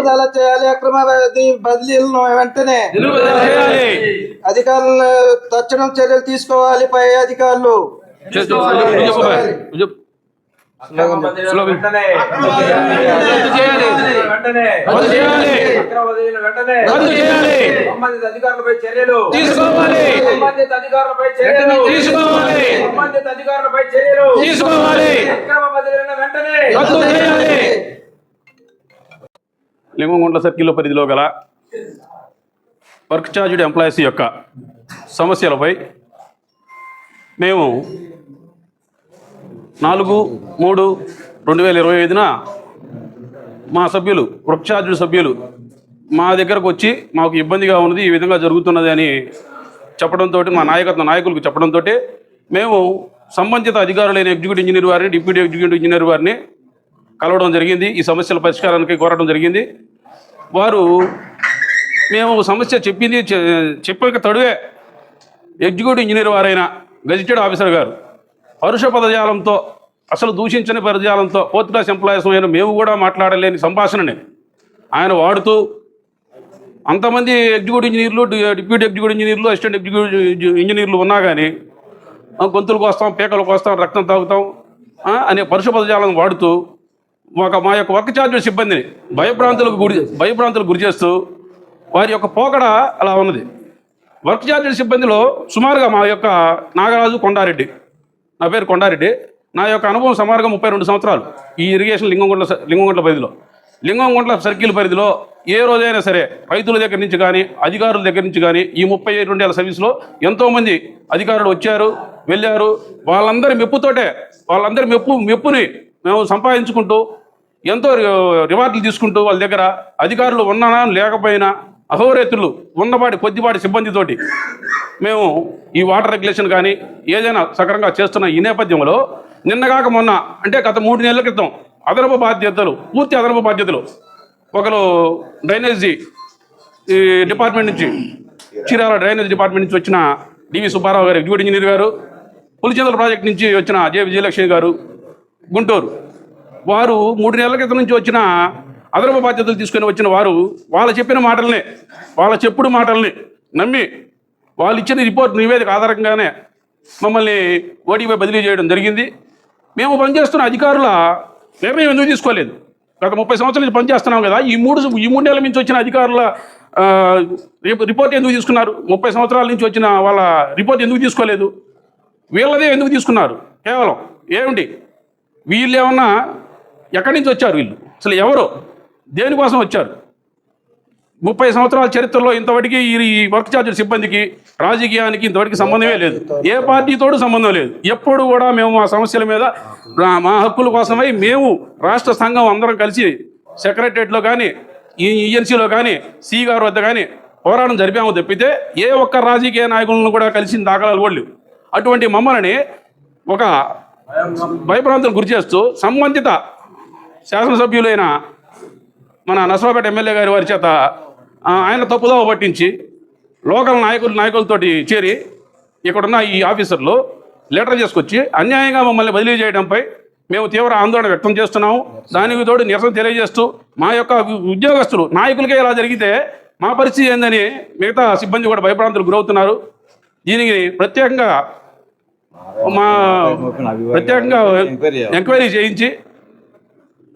నిలుపుదల చేయాలి అక్రమ బది- బదిలీలను వెంటనే అధికారులు తక్షణం చర్యలు తీసుకోవాలి పై అధికారులు. సంబంధిత అధికారులపై చర్యలు. తీసుకోవాలి. సంబంధిత అధికారులపై చర్యలు. తీసుకోవాలి. సంబంధిత అధికారులపై చర్యలు. తీసుకోవాలి. అక్రమ బదిలీలను వెంటనే. రద్దు చేయాలి. లింగంగుంట్ల సర్కిల్ పరిధిలో గల వర్క్ ఛార్జ్డ్ ఎంప్లాయీస్ యొక్క సమస్యలపై మేము నాలుగు మూడు రెండు వేల ఇరవై ఐదున మా సభ్యులు వర్క్ ఛార్జ్డ్ సభ్యులు మా దగ్గరకు వచ్చి మాకు ఇబ్బందిగా ఉన్నది ఈ విధంగా జరుగుతున్నది అని చెప్పడంతో మా నాయకత్వ నాయకులకు చెప్పడంతో మేము సంబంధిత అధికారులైన ఎగ్జిక్యూటివ్ ఇంజనీర్ వారిని డిప్యూటీ ఎగ్జిక్యూటివ్ ఇంజనీర్ వారిని కలవడం జరిగింది. ఈ సమస్యల పరిష్కారానికి కోరడం జరిగింది. వారు మేము సమస్య చెప్పింది చె- చెప్పక తడువే ఎగ్జిక్యూటివ్ ఇంజనీర్ వారైన గజిటెడ్ ఆఫీసర్ గారు. పరుష పదజాలంతో అసలు దూషించని పదజాలంతో ఫోర్త్ క్లాస్ ఎంప్లాయీస్ అయిన మేము కూడా మాట్లాడలేని సంభాషణని ఆయన వాడుతూ అంతమంది ఎగ్జిక్యూటివ్ ఇంజనీర్లు డిప్యూటీ ఎగ్జిక్యూటివ్ ఇంజనీర్లు అసిస్టెంట్ ఎగ్జిక్యూటివ్ ఇంజనీర్లు ఉన్నా కానీ గొంతులకు వస్తాం పేకలకు వస్తాం రక్తం తాగుతాం అనే పరుష పదజాలను వాడుతూ ఒక మా యొక్క వర్క్ ఛార్జ్ సిబ్బందిని భయభ్రాంతులకు గురి భయభ్రాంతులకు గురి చేస్తూ వారి యొక్క పోకడ అలా ఉన్నది. వర్క్ ఛార్జ్ సిబ్బందిలో సుమారుగా మా యొక్క నాగరాజు కొండారెడ్డి నా పేరు కొండారెడ్డి. నా యొక్క అనుభవం సుమారుగా ముప్పై రెండు సంవత్సరాలు ఈ ఇరిగేషన్ లింగంగుంట్ల లింగంగుంట్ల పరిధిలో. లింగంగుంట్ల సర్కిల్ పరిధిలో ఏ రోజైనా సరే రైతుల దగ్గర నుంచి కానీ అధికారుల దగ్గర నుంచి కానీ ఈ ముప్పై రెండేళ్ళ సర్వీస్లో ఎంతోమంది అధికారులు వచ్చారు వెళ్ళారు. వాళ్ళందరి మెప్పుతోటే వాళ్ళందరి మెప్పు మెప్పుని మేము సంపాదించుకుంటూ ఎంతో రి- రివార్డులు తీసుకుంటూ వాళ్ళ దగ్గర అధికారులు ఉన్నానా లేకపోయినా అహోరేతులు ఉన్నపాటి కొద్దిపాటి సిబ్బందితోటి మేము ఈ వాటర్ రెగ్యులేషన్ కానీ ఏదైనా సక్రమంగా చేస్తున్న ఈ నేపథ్యంలో నిన్నగాక మొన్న అంటే గత మూడు నెలల క్రితం అదనపు బాధ్యతలు పూర్తి అదనపు బాధ్యతలు ఒకరు డ్రైనేజీ ఈ డిపార్ట్మెంట్ నుంచి చీరాల డ్రైనేజ్ డిపార్ట్మెంట్ నుంచి వచ్చిన డివి సుబ్బారావు గారు ఎగ్జిక్యూటివ్ ఇంజనీర్ గారు పులిచెందల ప్రాజెక్ట్ నుంచి వచ్చిన జే విజయలక్ష్మి గారు గుంటూరు. వారు మూడు నెలల క్రితం నుంచి వచ్చిన అదనపు బాధ్యతలు తీసుకొని వచ్చిన వారు వాళ్ళు చెప్పిన మాటల్ని వాళ్ళ చెప్పుడు మాటల్ని నమ్మి వాళ్ళు ఇచ్చిన రిపోర్ట్ నివేదిక ఆధారంగానే మమ్మల్ని ఓటీపై బదిలీ చేయడం జరిగింది. మేము పనిచేస్తున్న అధికారుల నిర్ణయం ఎందుకు తీసుకోలేదు? గత ముప్పై సంవత్సరాల నుంచి పనిచేస్తున్నాం కదా ఈ మూడు ఈ మూడు నెలల నుంచి వచ్చిన అధికారుల రిపోర్ట్ ఎందుకు తీసుకున్నారు? ముప్పై సంవత్సరాల నుంచి వచ్చిన వాళ్ళ రిపోర్ట్ ఎందుకు తీసుకోలేదు? వీళ్ళదే ఎందుకు తీసుకున్నారు? కేవలం ఏమిటి వీళ్ళు ఏమన్నా ఎక్కడి నుంచి వచ్చారు వీళ్ళు? అసలు ఎవరు? దేనికోసం వచ్చారు? ముప్పై సంవత్సరాల చరిత్రలో ఇంతవరకు ఈ వర్క్ చార్జర్ సిబ్బందికి రాజకీయానికి ఇంతవరకు సంబంధమే లేదు. ఏ పార్టీతోడు సంబంధం లేదు. ఎప్పుడు కూడా మేము మా సమస్యల మీద మా హక్కుల కోసమై మేము రాష్ట్ర సంఘం అందరం కలిసి సెక్రటరియట్లో కానీ ఈ ఈఎన్సీలో కానీ సి గారి వద్ద కానీ పోరాటం జరిపాము తప్పితే ఏ ఒక్క రాజకీయ నాయకులను కూడా కలిసిన దాఖలాలు కూడా లేవు. అటువంటి మమ్మల్ని ఒక భయభ్రాంతులు గురి చేస్తూ సంబంధిత శాసనసభ్యులైన మన నసరాపేట ఎమ్మెల్యే గారి వారి చేత ఆయన తప్పుదోవ పట్టించి లోకల్ నాయకులు నాయకులతోటి చేరి ఇక్కడున్న ఈ ఆఫీసర్లు లెటర్ చేసుకొచ్చి అన్యాయంగా మమ్మల్ని బదిలీ చేయడంపై మేము తీవ్ర ఆందోళన వ్యక్తం చేస్తున్నాము. దానికి తోడు నిరసన తెలియజేస్తూ మా యొక్క ఉద్యోగస్తులు నాయకులకే ఇలా జరిగితే మా పరిస్థితి ఏందని మిగతా సిబ్బంది కూడా భయభ్రాంతులు గురవుతున్నారు. దీనికి ప్రత్యేకంగా మా ప్రత్యేకంగా ఎంక్వైరీ చేయించి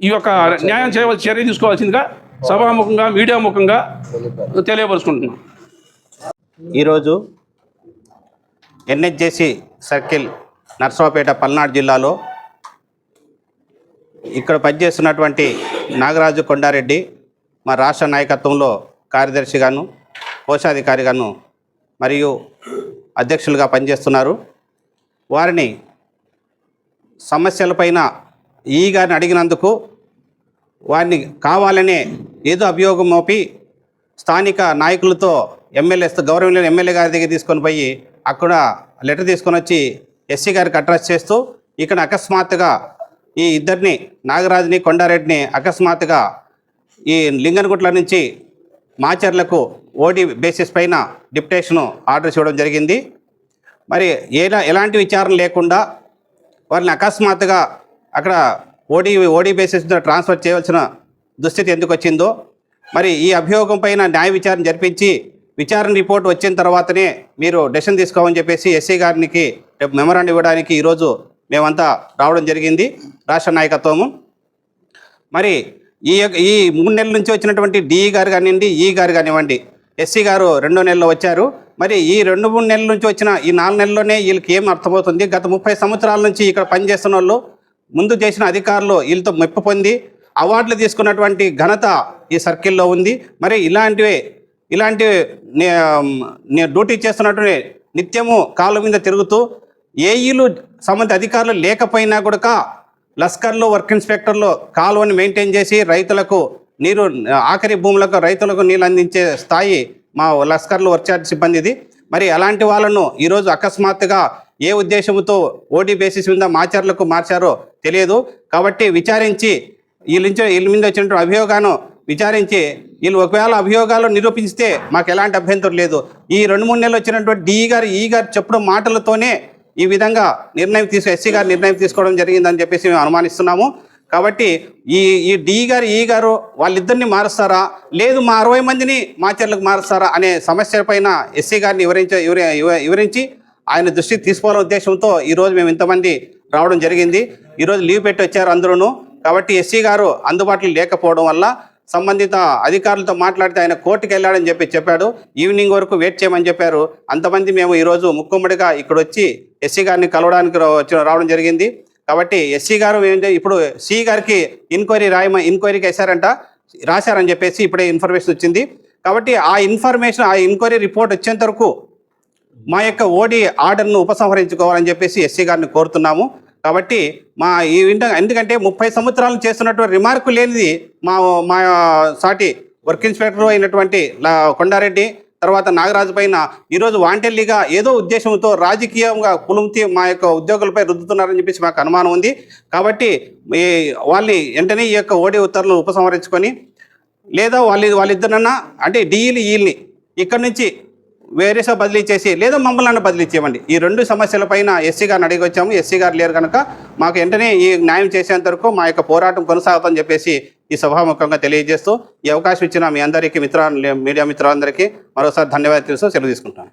ఈ యొక్క న్యాయం చేయవలసి చర్య తీసుకోవాల్సిందిగా సభాముఖంగా మీడియా ముఖంగా తెలియపరుచుకుంటున్నాం. ఈరోజు ఎన్హెచ్జేసి సర్కిల్ నర్సరావుపేట పల్నాడు జిల్లాలో ఇక్కడ పనిచేస్తున్నటువంటి నాగరాజు కొండారెడ్డి మా రాష్ట్ర నాయకత్వంలో కార్యదర్శిగాను కోశాధికారిగాను మరియు అధ్యక్షులుగా పనిచేస్తున్నారు. వారిని సమస్యలపైన ఈ గారిని అడిగినందుకు వారిని కావాలనే ఏదో అభియోగం మోపి స్థానిక నాయకులతో ఎమ్మెల్యే గౌరవంలో ఎమ్మెల్యే గారి దగ్గర తీసుకొని పోయి అక్కడ లెటర్ తీసుకొని వచ్చి ఎస్సీ గారికి అడ్రస్ చేస్తూ ఇక్కడ అకస్మాత్తుగా ఈ ఇద్దరిని నాగరాజుని కొండారెడ్డిని అకస్మాత్తుగా ఈ లింగనగుట్ల నుంచి మాచర్లకు ఓడి బేసిస్ పైన డిప్యుటేషను ఆర్డర్ చేయడం జరిగింది. మరి ఎలా ఎలాంటి విచారణ లేకుండా వారిని అకస్మాత్తుగా అక్కడ ఓడి ఓడి బేసిస్ ట్రాన్స్ఫర్ చేయవలసిన దుస్థితి ఎందుకు వచ్చిందో మరి ఈ అభియోగం పైన న్యాయ విచారణ జరిపించి విచారణ రిపోర్ట్ వచ్చిన తర్వాతనే మీరు డెసిషన్ తీసుకోమని చెప్పేసి ఎస్సీ గారికి రేపు మెమరాండం ఇవ్వడానికి ఈరోజు మేమంతా రావడం జరిగింది రాష్ట్ర నాయకత్వము. మరి ఈ ఈ మూడు నెలల నుంచి వచ్చినటువంటి డిఈ గారు కానివ్వండి ఈ గారు కానివ్వండి ఎస్సీ గారు రెండో నెలలో వచ్చారు. మరి ఈ రెండు మూడు నెలల నుంచి వచ్చిన ఈ నాలుగు నెలల్లోనే వీళ్ళకి ఏం అర్థమవుతుంది? గత ముప్పై సంవత్సరాల నుంచి ఇక్కడ పనిచేస్తున్న వాళ్ళు ముందు చేసిన అధికారులు వీళ్ళతో మెప్పు పొంది అవార్డులు తీసుకున్నటువంటి ఘనత ఈ సర్కిల్లో ఉంది. మరి ఇలాంటివి ఇలాంటి నే- డ్యూటీ చేస్తున్నటువంటి నిత్యము కాళ్ళ మీద తిరుగుతూ ఏఈలు సంబంధిత అధికారులు లేకపోయినా కూడా లస్కర్లు వర్క్ ఇన్స్పెక్టర్లు కాలువని మెయింటైన్ చేసి రైతులకు నీరు ఆఖరి భూములకు రైతులకు నీళ్ళు అందించే స్థాయి మా లస్కర్లు వర్క్ చార్జ్ సిబ్బందిది. మరి అలాంటి వాళ్ళను ఈరోజు అకస్మాత్తుగా ఏ ఉద్దేశంతో ఓటీ బేసిస్ మీద మాచర్లకు మార్చారో తెలియదు. కాబట్టి విచారించి వీళ్ళ నుంచి వీళ్ళ మీద వచ్చినటువంటి అభియోగాను విచారించి వీళ్ళు ఒకవేళ అభియోగాలు నిరూపిస్తే మాకు ఎలాంటి అభ్యంతరం లేదు. ఈ రెండు మూడు నెలలు వచ్చినటువంటి డి గారు ఈ గారు చెప్పడం మాటలతోనే ఈ విధంగా నిర్ణయం తీసుకు ఎస్సీ గారు నిర్ణయం తీసుకోవడం జరిగిందని చెప్పేసి మేము అనుమానిస్తున్నాము. కాబట్టి ఈ ఈ డి గారు ఈ గారు వాళ్ళిద్దరిని మారుస్తారా? లేదు మా అరవై మందిని మాచర్లకు మారుస్తారా అనే సమస్య పైన ఎస్సీ గారిని వివరించ వివరించి ఆయన దృష్టికి తీసుకోవాలనే ఉద్దేశంతో ఈరోజు మేము ఇంతమంది రావడం జరిగింది. ఈరోజు లీవ్ పెట్టి వచ్చారు అందరూ కాబట్టి ఎస్సీ గారు అందుబాటులో లేకపోవడం వల్ల సంబంధిత అధికారులతో మాట్లాడితే ఆయన కోర్టుకు వెళ్ళాడని చెప్పి చెప్పాడు. ఈవినింగ్ వరకు వెయిట్ చేయమని చెప్పారు. అంతమంది మేము ఈరోజు ముక్కుమ్మడిగా ఇక్కడ వచ్చి ఎస్సీ గారిని కలవడానికి వచ్చి రావడం జరిగింది. కాబట్టి ఎస్సీ గారు ఏంటంటే ఇప్పుడు సి గారికి ఎంక్వైరీ రాయమ ఎంక్వైరీకి వేశారంట. రాశారని చెప్పేసి ఇప్పుడే ఇన్ఫర్మేషన్ వచ్చింది. కాబట్టి ఆ ఇన్ఫర్మేషన్ ఆ ఎంక్వైరీ రిపోర్ట్ వచ్చేంత వరకు మా యొక్క ఓడి ఆర్డర్ను ఉపసంహరించుకోవాలని చెప్పేసి ఎస్సీ గారిని కోరుతున్నాము. కాబట్టి మా ఈ వింట- ఎందుకంటే ముప్పై సంవత్సరాలు చేస్తున్నటువంటి రిమార్కు లేనిది మా మా సాటి వర్క్ ఇన్స్పెక్టర్ అయినటువంటి లా- కొండారెడ్డి తర్వాత నాగరాజు పైన ఈరోజు వాంటెల్లిగా ఏదో ఉద్దేశంతో రాజకీయంగా కులుంతి మా యొక్క ఉద్యోగులపై రుద్దుతున్నారని చెప్పేసి మాకు అనుమానం ఉంది. కాబట్టి ఈ వాళ్ళని వెంటనే ఈ యొక్క ఓడి ఉత్తర్వులను ఉపసంహరించుకొని లేదా వాళ్ళ వాళ్ళిద్దరన్నా అంటే డీఈలు ఈల్ని ఇక్కడి నుంచి వేరేసో బదిలీ చేసి లేదా మమ్మల్ని బదిలీ చేయమండి ఈ రెండు సమస్యల పైన ఎస్సీ గారిని అడిగి వచ్చాము ఎస్సీ గారు లేరు కనుక మాకు వెంటనే ఈ న్యాయం చేసేంత వరకు మా యొక్క పోరాటం కొనసాగుతుందని చెప్పేసి ఈ సభాముఖంగా తెలియజేస్తూ ఈ అవకాశం ఇచ్చిన మీ అందరికీ మిత్ర మీడియా మిత్రులందరికీ మరోసారి ధన్యవాదాలు తెలుసు సెలవు తీసుకుంటాను.